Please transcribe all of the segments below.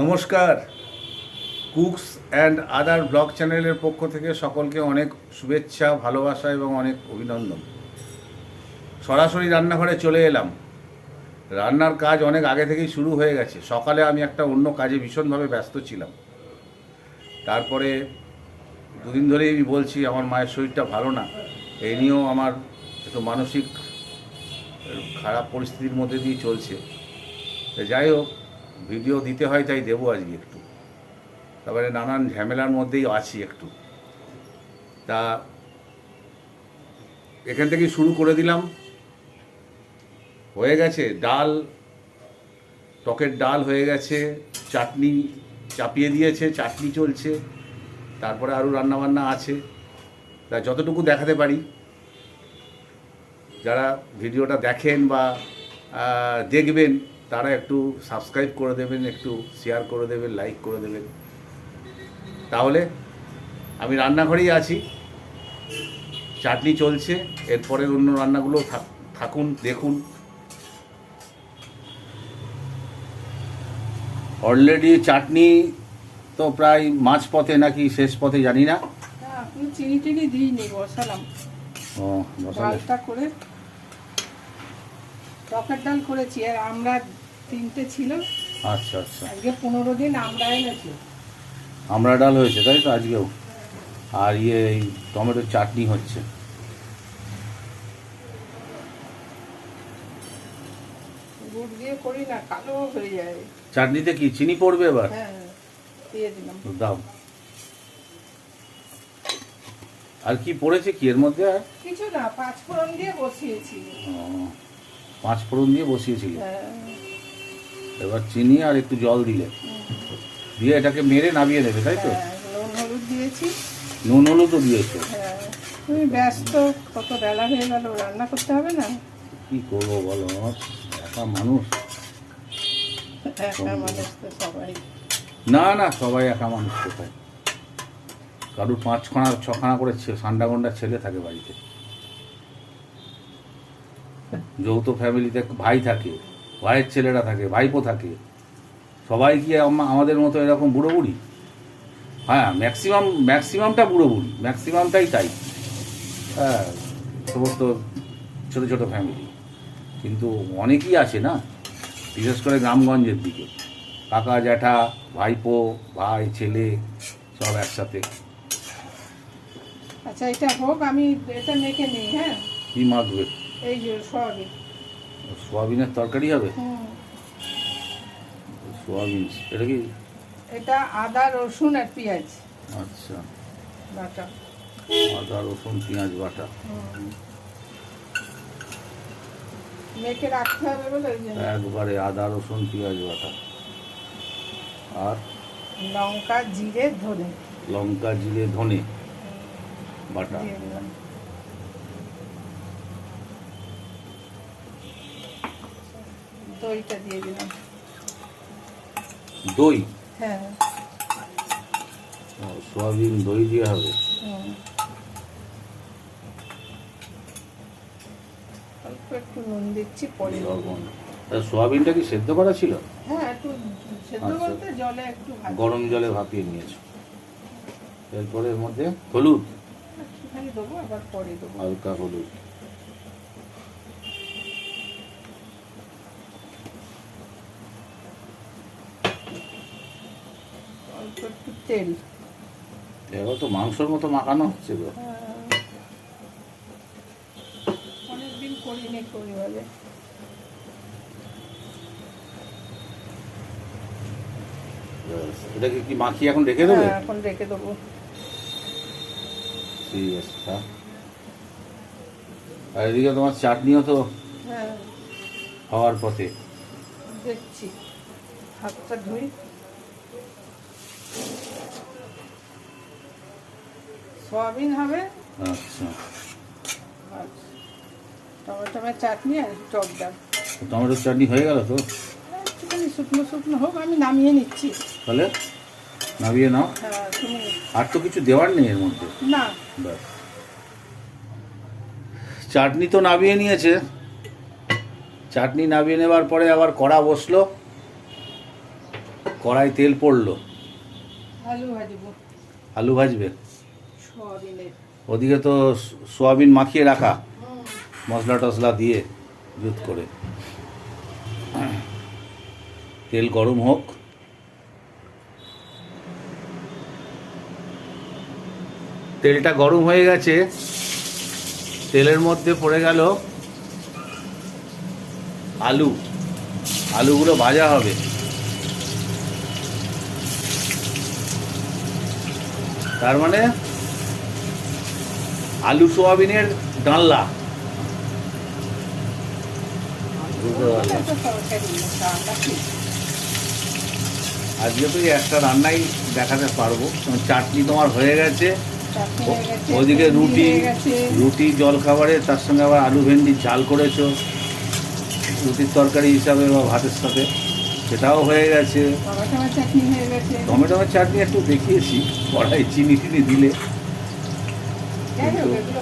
নমস্কার। Cooks and other blog চ্যানেলের পক্ষ থেকে সকলকে অনেক শুভেচ্ছা, ভালোবাসা এবং অনেক অভিনন্দন। সরাসরি রান্নাঘরে চলে এলাম। রান্নার কাজ অনেক আগে থেকেই শুরু হয়ে গেছে। সকালে আমি একটা অন্য কাজে ভীষণভাবে ব্যস্ত ছিলাম। তারপরে দুদিন ধরেই আমি বলছি, আমার মায়ের শরীরটা ভালো না। এই নিয়েও আমার একটু মানসিক, খারাপ পরিস্থিতির মধ্যে দিয়ে চলছে। যাই হোক ভিডিও দিতে হয়, তাই দেবো আজকে একটু। তারপরে নানান ঝামেলার মধ্যেই আছি একটু। তা এখান থেকে শুরু করে দিলাম। হয়ে গেছে, ডাল, টকের ডাল হয়ে গেছে, চাটনি চাপিয়ে দিয়েছে, চাটনি চলছে, তারপরে আরও রান্নাবান্না আছে। তা যতটুকু দেখাতে পারি, যারা ভিডিওটা দেখেন বা দেখবেন তারা একটু সাবস্ক্রাইব করে দেবেন একটু শেয়ার করে দেবেন লাইক করে দেবেন। তাহলে আমি রান্নাঘরেই আছি। চাটনি চলছে এরপরের অন্য রান্নাগুলো থাক- থাকুন দেখুন। অলরেডি চাটনি তো প্রায় মাঝ পথে নাকি শেষ পথে জানি না। হ্যাঁ চিনি টিনি দিইনি বসালাম। ও বসালে। করে টকের ডাল করেছি আর আমরা তিনটে ছিল। আচ্ছা আচ্ছা। আজকে পনেরো দিন আমরা এনেছি। আমরা ডাল হয়েছে তাই তো আজকেও? আর ইয়ে এই টমেটোর চাটনি হচ্ছে। গুড় দিয়ে করি না কালো হয়ে যায়। চাটনিতে কি চিনি পড়বে এবার? হ্যাঁ দিয়ে দিলাম। দাও। আর কি পড়েছে কি এর মধ্যে আর? কিছু না পাঁচ ফোড়ন দিয়ে বসিয়েছি। পাঁচ ফোড়ন দিয়ে বসিয়েছিলে? হ্যাঁ। এবার চিনি আর একটু জল দিলে। দিয়ে এটাকে মেরে নামিয়ে দেবে তাই তো? হ্যাঁ, নুন হলুদ দিয়েছি। নুন হলুদও দিয়েছ? হ্যাঁ তুমি ব্যস্ত কত বেলা হয়ে গেল রান্না করতে হবে না? কি করব বলো? একা মানুষ। একা মানুষ তো সবাই। না না সবাই একা মানুষ কোথায়? কারুর পাঁচখানা ছখানা করে সান্ডা গন্ডা ছেলে থাকে বাড়িতে। যৌথ ফ্যামিলিতে ভাই থাকে। ভাইয়ের ছেলেরা থাকে ভাইপো থাকে। সবাই কি আমাদের মতো এরকম বুড়ো বুড়ি হ্যাঁ ম্যাক্সিমাম ম্যাক্সিমামটা বুড়ো বুড়ি ম্যাক্সিমামটাই তাই। হ্যাঁ সমস্ত ছোটো ছোটো ফ্যামিলি কিন্তু অনেকই আছে না বিশেষ করে গ্রামগঞ্জের দিকে। কাকা জ্যাঠা ভাইপো ভাই ছেলে সব একসাথে। আচ্ছা এটা হোক আমি এটা মেখে নিই হ্যাঁ? কি মাখবে? এই যে সবই। সোয়াবিনের তরকারি হবে? সোয়াবিন এটা কি? এটা আদা রসুন আর পেঁয়াজ। আচ্ছা। বাটা। আদা রসুন পেঁয়াজ বাটা। মেখে রাখতে হবে বলে একবারে আদা রসুন পেঁয়াজ বাটা। আর? লঙ্কা জিরে ধনে। লঙ্কা জিরে ধনে। বাটা দিয়ে দিলাম দইটা দিয়ে দিলাম। দই? হ্যাঁ। সোয়াবিন দই দিয়ে হবে? অল্প একটু নুন দিচ্ছি পরে লবণ সোয়াবিনটা কি সেদ্ধ করা ছিল? হ্যাঁ একটু সেদ্ধ আচ্ছা। জলে একটু গরম জলে ভাপিয়ে নিয়েছো। এরপরে এর মধ্যে হলুদ? একটুখানি দেবো আবার পরে দেবো। হালকা হলুদ অল্প একটু তেল। এবার তো মাংসর মতো মাখানো হচ্ছে গো অনেকদিন করিনি করি বলে এটাকে কি মাখিয়ে এখন রেখে দেবে? হ্যাঁ, এখন রেখে দেবো। ঠিক আছে আর এদিকে তোমার চাটনিও তো হ্যাঁ। হওয়ার পথে। দেখছি। হাতটা ধুই। সয়াবিন হবে। আচ্ছা। টমেটোমের চাটনি আর টক ডাল। টমেটোর চাটনি হয়ে গেল তো? একটুখানি শুকনো শুকনো হোক আমি নামিয়ে নিচ্ছি। তাহলে নামিয়ে নাও। হ্যাঁ আর তো কিছু দেওয়ার নেই এর মধ্যে? না। ব্যাস। চাটনি তো নামিয়ে নিয়েছে। চাটনি নামিয়ে নেবার পরে আবার কড়া বসল। কড়াই তেল পড়ল। আলু ভাজবো। আলু ভাজবে? ওদিকে তো সোয়াবিন মাখিয়ে রাখা। মশলা টশলা দিয়ে জুত করে। তেল গরম হোক। তেলটা গরম হয়ে গেছে। তেলের মধ্যে পড়ে গেল আলু। আলুগুলো ভাজা হবে। তার মানে আলু সোয়াবিনের তরকারি আজকে তো একটা রান্নাই দেখাতে পারব। চাটনি তোমার হয়ে গেছে। ওদিকে রুটি রুটি জল খাবারে তার সঙ্গে আবার আলু ভেন্ডি ঝাল করেছ। রুটির তরকারি হিসাবে বা ভাতের সাথে। সেটাও হয়ে গেছে। টমেটো চাটনি গেছে। টমেটোর চাটনি একটু দেখিয়েছি। কড়াই চিনি টিনি দিলে।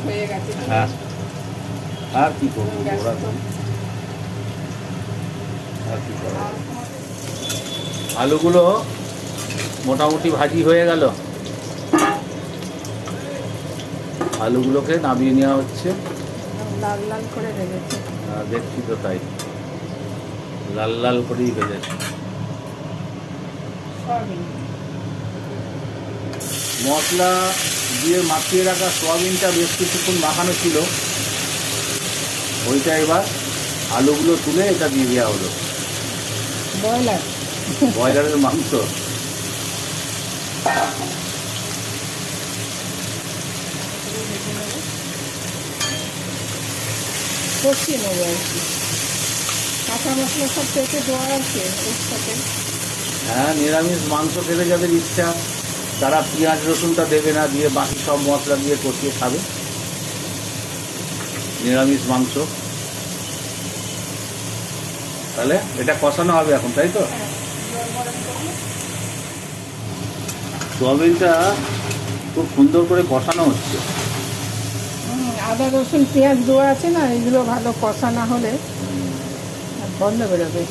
হয়ে গেছে হ্যাঁ আর কি করব? ওরা তো। তো আর কি করব আলুগুলো মোটামুটি ভাজি হয়ে গেল। আলুগুলোকে নামিয়ে নেওয়া হচ্ছে। একদম লাল লাল করে রেখেছে দেখছি তো তাই। লাল লাল করেই ভেজেছে। মশলা দিয়ে মাখিয়ে রাখা সোয়াবিনটা বেশ কিছুক্ষণ মাখানো ছিল। ওইটা এবার আলুগুলো তুলে এটা দিয়ে দেওয়া হলো। ব্রয়লার। ব্রয়লারের মাংস। কষিয়ে নেব আর কি। কাঁচা মশলা সব পেটে দেওয়া আছে সাথে। হ্যাঁ নিরামিষ মাংস খেলে যাদের ইচ্ছা। তারা পেঁয়াজ রসুনটা দেবে না দিয়ে বাকি সব মশলা দিয়ে কষিয়ে খাবে। নিরামিষ মাংস। তাহলে এটা কষানো হবে এখন তাই তো? সোয়াবিনটা খুব সুন্দর করে কষানো হচ্ছে। আদা রসুন পেঁয়াজ দেওয়া আছে না এগুলো ভালো কষা না হলে গন্ধ বেরোবে।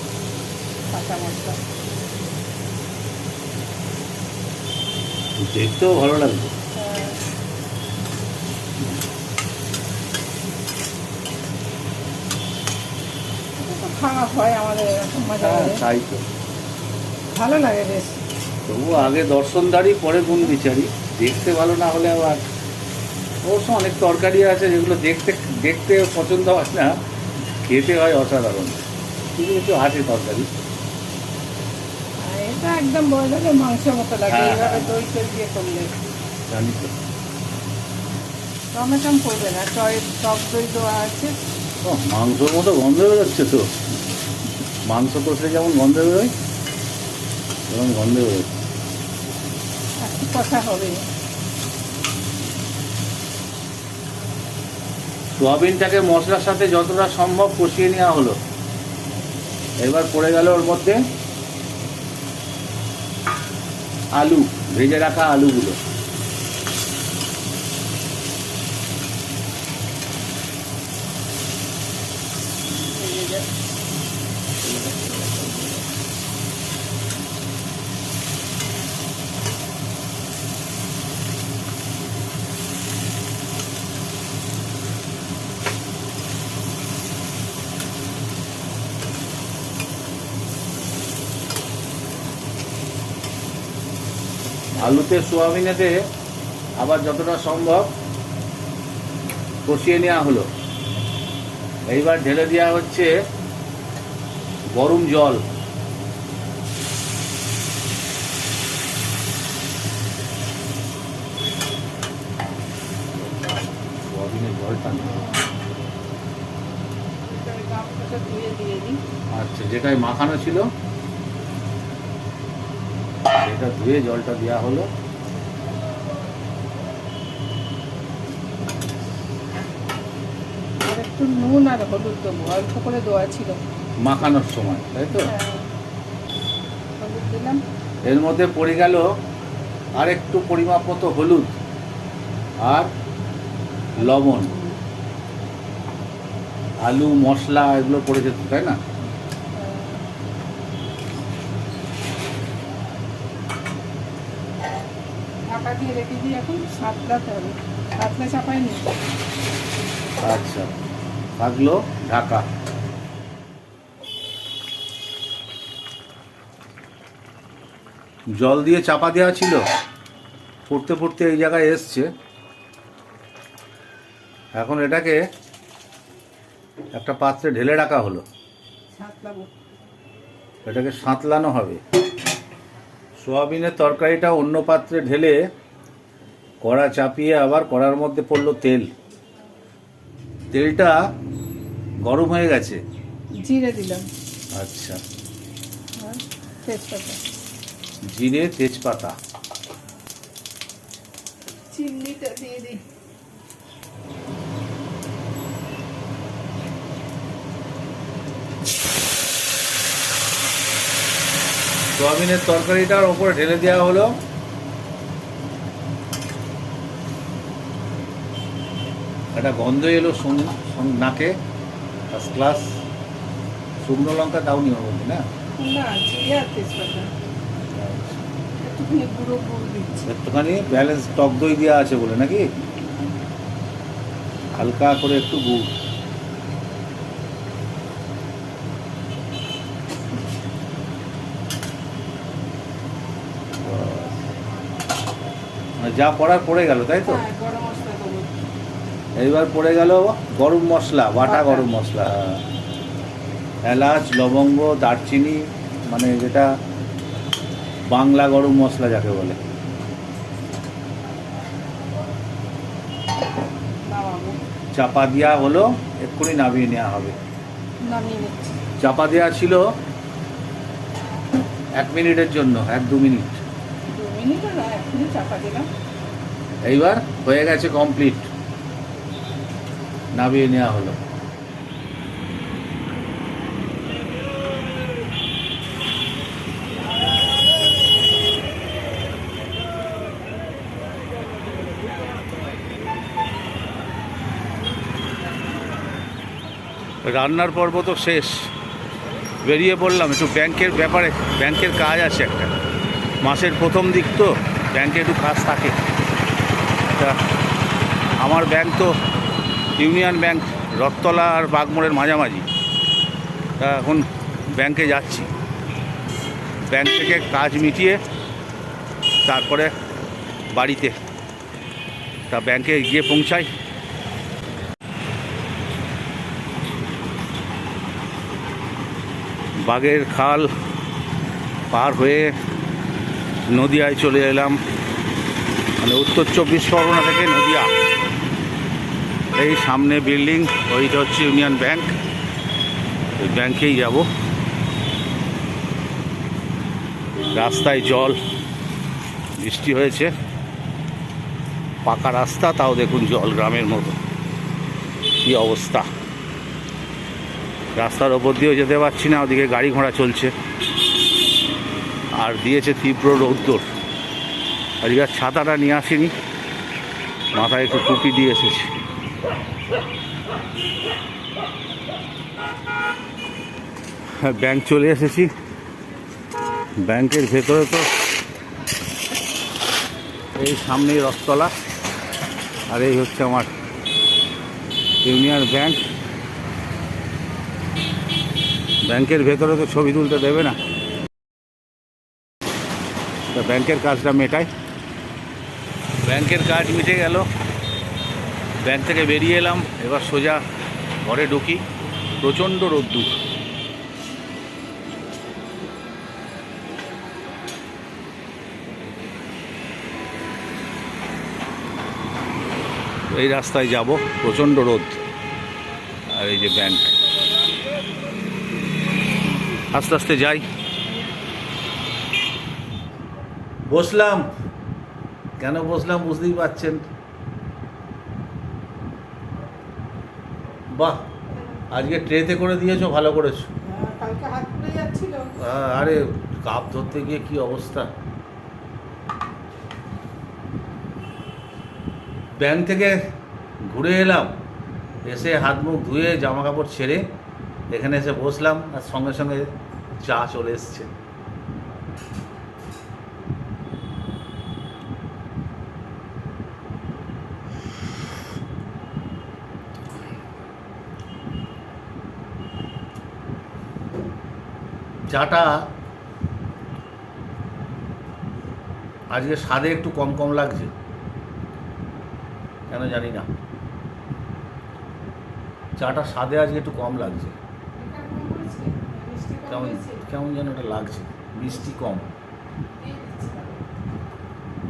কাঁচা মশলা। দেখতেও ভালো লাগবে। হ্যাঁ। এটা তো খাওয়া আমাদের এরকম মজা তাই তো। ভালো লাগে বেশ। তবু আগে দর্শনদারি পরে গুণ বিচারি। দেখতে ভালো না হলে আবার অবশ্য অনেক তরকারি আছে যেগুলো দেখতে দেখতে পছন্দ হয় না খেতে হয় অসাধারণ। কিছু কিছু আছে তরকারি। এটা একদম ব্রয়লারের মাংস মতো লাগে হ্যাঁ, এইভাবে হ্যাঁ। দই টই দিয়ে করলে। জানি তো। টমেটম করবে না টয় টক দই দেওয়া আছে। ও, মাংসর মতো গন্ধ বেরোচ্ছে তো। মাংস কষলে যেমন গন্ধ বেরোয়? তেমন গন্ধ একটু কথা হবে? সোয়াবিনটাকে মশলার সাথে যতটা সম্ভব কষিয়ে নেওয়া হলো। এবার পড়ে গেল ওর মধ্যে আলু ভেজে রাখা আলুগুলো। Thank যে আলুতে সোয়াবিনেতে আবার যতটা সম্ভব কষিয়ে নেওয়া হলো। এইবার ঢেলে দেওয়া হচ্ছে গরম জল। আচ্ছা যেটাই মাখানো ছিল সেটা ধুয়ে জলটা দেওয়া হলো। একটু নুন আর হলুদ দেবো অল্প করে দেওয়া ছিল। মাখানোর সময় তাই তো? হ্যাঁ। এর মধ্যে পড়ে গেল আর একটু পরিমাপ মতো হলুদ আর লবণ। আলু মশলা এগুলো পড়ে যেত তাই না ঢাকা দিয়ে রেখে দিই এখন সাতলাতে হবে। সাতলা চাপাই নি আচ্ছা। থাকল ঢাকা। জল দিয়ে চাপা দেওয়া ছিল। পড়তে পড়তে এই জায়গায় এসছে। এখন এটাকে একটা পাত্রে ঢেলে রাখা হলো। এটাকে সাঁতলানো হবে। সোয়াবিনের তরকারিটা অন্য পাত্রে ঢেলে কড়া চাপিয়ে আবার কড়ার মধ্যে পড়ল তেল। তেলটা গরম হয়ে গেছে। জিরে দিলাম। আচ্ছা। তেজপাতা। জিরে তেজপাতা। চিংড়িটা দিয়ে দিই। সোয়াবিনের তরকারিটার ওপরে ঢেলে দেওয়া হলো। একটা গন্ধ এলো নাকে। ক্লাস শুকনো লঙ্কা দাওনি ওর মধ্যে না? একটুখানি ব্যালেন্স টক দই দেওয়া আছে বলে নাকি? হালকা করে একটু গুড়। মানে যা পড়ার পড়ে গেল তাই তো হ্যাঁ গরম মশলা দেবো এইবার পড়ে গেল গরম মশলা বাটা। গরম মশলা। এলাচ লবঙ্গ দারচিনি মানে যেটা বাংলা গরম মশলা যাকে বলে। চাপা দেওয়া হলো এক্ষুনি নামিয়ে নেওয়া হবে। চাপা দেওয়া ছিল এক মিনিটের জন্য এক দু মিনিট। এইবার হয়ে গেছে কমপ্লিট নামিয়ে নেওয়া হলো। রান্নার পর্ব তো শেষ। বেরিয়ে পড়লাম, একটু ব্যাংকের ব্যাপারে, ব্যাংকের কাজ আছে একটা। মাসের প্রথম দিক তো, ব্যাংকে একটু কাজ থাকে। আমার ব্যাংক তো ইউনিয়ন ব্যাংক রথতলা আর বাগমোড়ের মাঝামাঝি। তা এখন ব্যাংকে যাচ্ছি। ব্যাংক থেকে কাজ মিটিয়ে তারপরে বাড়িতে তা ব্যাংকে গিয়ে পৌঁছাই। বাগের খাল পার হয়ে নদিয়ায় চলে এলাম। মানে উত্তর চব্বিশ পরগনা থেকে নদিয়া। এই সামনে বিল্ডিং, ওইটা হচ্ছে ইউনিয়ন ব্যাংক। ওই ব্যাংকেই যাব। রাস্তায় জল, বৃষ্টি হয়েছে। পাকা রাস্তা, তাও দেখুন জল গ্রামের মতো। কী অবস্থা। রাস্তার ওপর দিয়েও যেতে পারছি না, ওদিকে গাড়ি ঘোড়া চলছে। আর দিয়েছে তীব্র রৌদ্র আজকে ছাতাটা নিয়ে আসিনি। মাথায় একটু টুপি দিয়ে এসেছি। ব্যাংক চলে এসেছি। ব্যাংকের ভেতরে তো এই সামনেই রথতলা, আর এই হচ্ছে আমার ইউনিয়ন ব্যাংক। ব্যাংকের ভেতরে তো ছবি তুলতে দেবে না। ব্যাংকের কাজটা মেটাই। ব্যাংকের কাজ মিটে গেল। ব্যাংক থেকে বেরিয়ে এলাম, এবার সোজা ঘরে ঢুকি। প্রচণ্ড রোদ্দুর। এই রাস্তায় যাব, প্রচণ্ড রোদ। আর এই যে ব্যাংক আস্তে আস্তে যাই। বসলাম। কেন বসলাম বুঝতেই পাচ্ছেন বাহ আজকে ট্রেতে করে দিয়েছ ভালো করেছ। হ্যাঁ, আরে কাপ ধরতে গিয়ে কি অবস্থা? ব্যাংক থেকে ঘুরে এলাম এসে হাত মুখ ধুয়ে জামা কাপড় ছেড়ে এখানে এসে বসলাম আর সঙ্গে সঙ্গে চা চলে এসছে। চাটা আজকে স্বাদে একটু কম কম লাগছে, কেন জানি না। চাটা স্বাদে আজকে একটু কম লাগছে। কেমন কেমন যেন এটা লাগছে, মিষ্টি কম।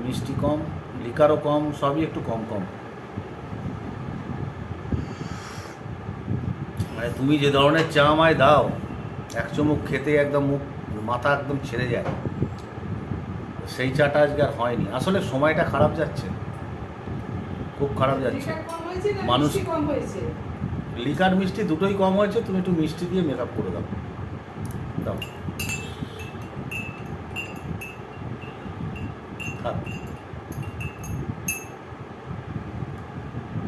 মিষ্টি কম, লিকারও কম, সবই একটু কম কম। মানে তুমি যে ধরনের চা আমায় দাও এক চুমুক খেতে একদম মুখ মাথা একদম ছেড়ে যায়। সেই চাটা আজকে আর হয়নি। আসলে সময়টা খারাপ যাচ্ছে। খুব খারাপ যাচ্ছে। মানুষ- লিকার মিষ্টি দুটোই কম হয়েছে তুমি একটু মিষ্টি দিয়ে মেকআপ করে দাও। দাও।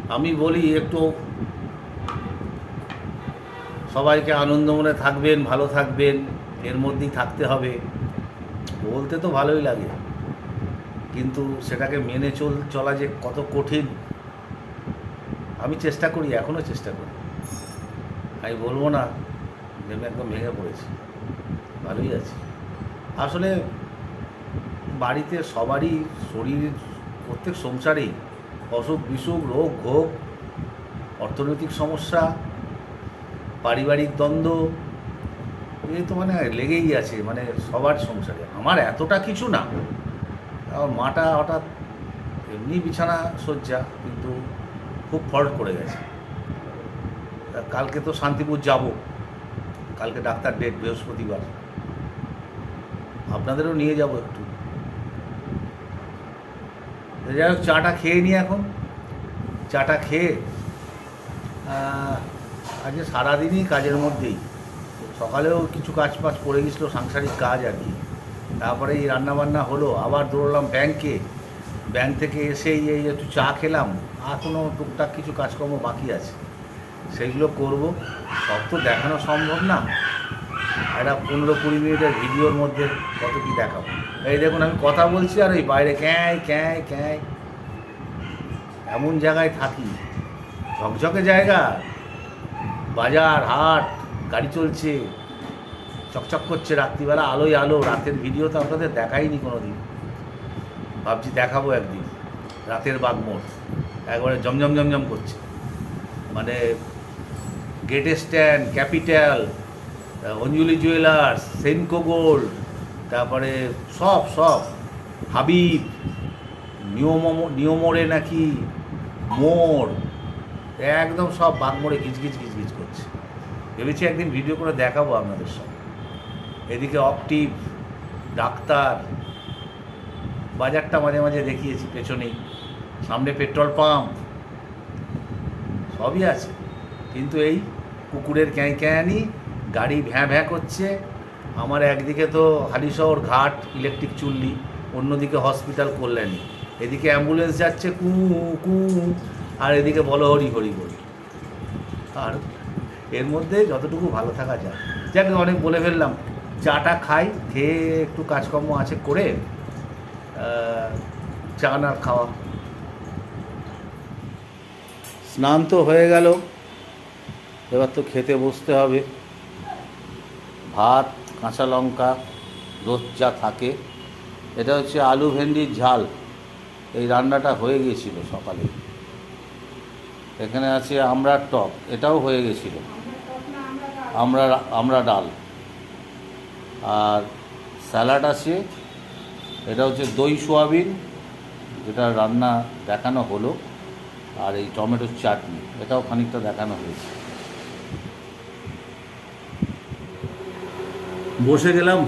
আমি বলি একটু সবাইকে আনন্দ মনে থাকবেন, ভালো থাকবেন, এর মধ্যেই থাকতে হবে। বলতে তো ভালোই লাগে। কিন্তু সেটাকে মেনে চল চলা যে কত কঠিন, আমি চেষ্টা করি এখনও চেষ্টা করি। আমি বলব না যে আমি একদম ভেঙে পড়েছি। ভালোই আছি। আসলে বাড়িতে সবারই শরীর, প্রত্যেক সংসারেই অসুখ বিসুখ রোগ ভোগ অর্থনৈতিক সমস্যা পারিবারিক দ্বন্দ্ব এই তো মানে লেগেই আছে মানে সবার সংসারে। আমার এতটা কিছু না। আমার মাটা হঠাৎ এমনি বিছানা শয্যা, কিন্তু খুব ফল্ট করে গেছে। কালকে তো শান্তিপুর যাব। কালকে ডাক্তার ডেট, বৃহস্পতিবার। আপনাদেরও নিয়ে যাব একটু। যাই হোক, চাটা খেয়ে নিই এখন। চাটা খেয়ে আজকে সারাদিনই কাজের মধ্যেই। সকালেও কিছু কাজ ফাজ পড়ে গেছিল, সাংসারিক কাজ আর কি। তারপরে এই রান্নাবান্না হলো, আবার দৌড়লাম ব্যাংকে ব্যাংক থেকে এসেই এই একটু চা খেলাম এখনও টুকটাক কিছু কাজকর্ম বাকি আছে। সেগুলো করব, সব তো দেখানো সম্ভব না। একটা পনেরো কুড়ি মিনিটের ভিডিওর মধ্যে কত কী দেখাবো। এই দেখুন, আমি কথা বলছি আর ওই বাইরে ক্যাঁই ক্যাঁই ক্যাঁই। এমন জায়গায় থাকি, ঝকঝকে জায়গা। বাজার, হাট, গাড়ি চলছে। চকচক করছে রাত্রিবেলা, আলোয় আলো। রাতের ভিডিও তো আপনাদের দেখাইনি কোনো দিন ভাবছি দেখাবো একদিন। রাতের বাগমোড় একবারে জমজম জমজম করছে। মানে gate stand capital Anjali Jewellers Senco Gold তারপরে সব সব। হাবিব নিয়ম নিয়মোড়ে নাকি মোড়। একদম সব বাগমোড়ে গিজগিজ গিজগিজ করছে। ভেবেছি একদিন ভিডিও করে দেখাবো আপনাদের সঙ্গে। এদিকে অপটিভ, ডাক্তার, বাজারটা মাঝে মাঝে দেখিয়েছি পেছনেই। সামনে পেট্রোল পাম্প। সবই আছে। কিন্তু এই কুকুরের ক্যাঁ, ক্যাঁয়ানি গাড়ি ভ্যাঁ ভ্যাঁ করছে। আমার একদিকে তো হালিশহর ঘাট ইলেকট্রিক চুল্লি, অন্যদিকে হসপিটাল কল্যাণী। এদিকে অ্যাম্বুলেন্স যাচ্ছে কু কু আর এদিকে বলো হরি হরি হরি আর এর মধ্যে যতটুকু ভালো থাকা যায়। যাকে, অনেক বলে ফেললাম। চাটা খাই, খেয়ে একটু কাজকর্ম আছে করে চা না খাওয়া। স্নান তো হয়ে গেল। এবার তো খেতে বসতে হবে। ভাত, কাঁচা লঙ্কা, রোজ যা থাকে। এটা হচ্ছে আলু ভেন্ডির ঝাল। এই রান্নাটা হয়ে গিয়েছিল সকালে। এখানে আছে আমড়ার টক, এটাও হয়ে গেছিল। আমরা আমরা ডাল। আর স্যালাড আছে, এটা হচ্ছে দই সোয়াবিন, যেটা রান্না দেখানো হলো, আর এই টমেটোর চাটনি, এটাও খানিকটা দেখানো হয়েছে। বসে গেলাম।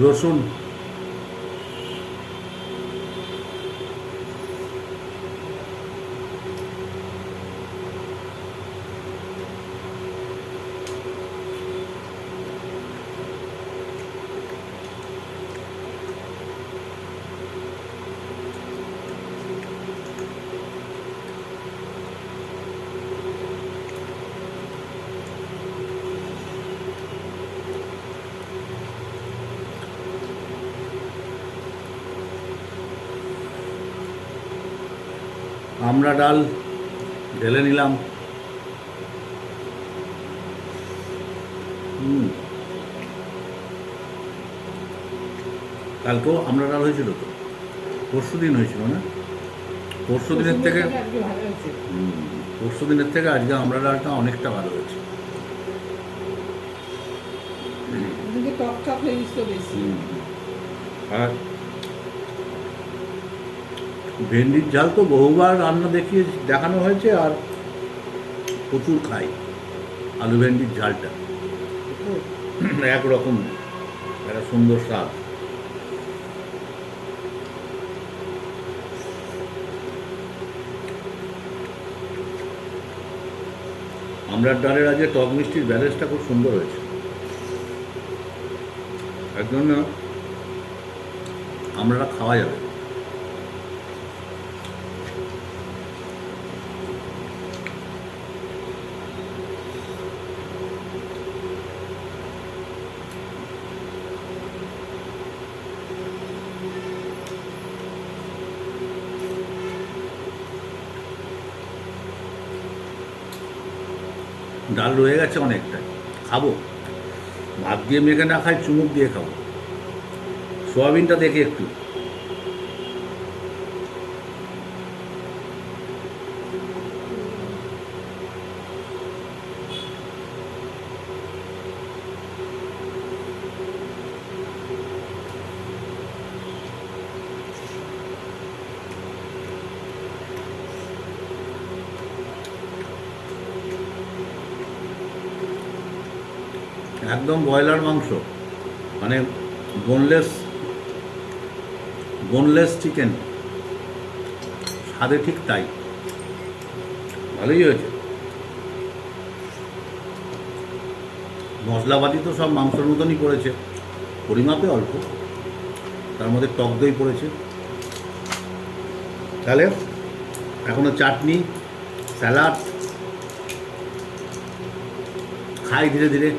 রসুন আমরা ডাল ঢেলে নিলাম। কালকেও আমরা ডাল হয়েছিল তো? পরশু দিন হয়েছিল না? পরশু দিনের থেকে পরশু দিনের থেকে আজকে আমরা ডালটা অনেকটা ভালো হয়েছে। আর ভেন্ডির ঝাল তো বহুবার রান্না দেখিয়ে দেখানো হয়েছে আর প্রচুর খাই আলু ভেন্ডির ঝালটা একরকম একটা সুন্দর স্বাদ। আমরা ডালের আজকে টক মিষ্টির ব্যালেন্সটা খুব সুন্দর হয়েছে। তার জন্য আমরা খাওয়া যাবে। ডাল রয়ে গেছে অনেকটা খাব। ভাত দিয়ে মেখে না খাই, চুমুক দিয়ে খাব। সোয়াবিনটা দেখে একটু। একদম ব্রয়লার মাংস মানে বোনলেস বোনলেস চিকেন স্বাদে ঠিক তাই। ভালোই হয়েছে। মশলাপাতি তো সব মাংসের মতনই পড়েছে। পরিমাপে অল্প। তার মধ্যে টক দই পড়েছে। তাহলে এখনও চাটনি, স্যালাড, খাই ধীরে ধীরে।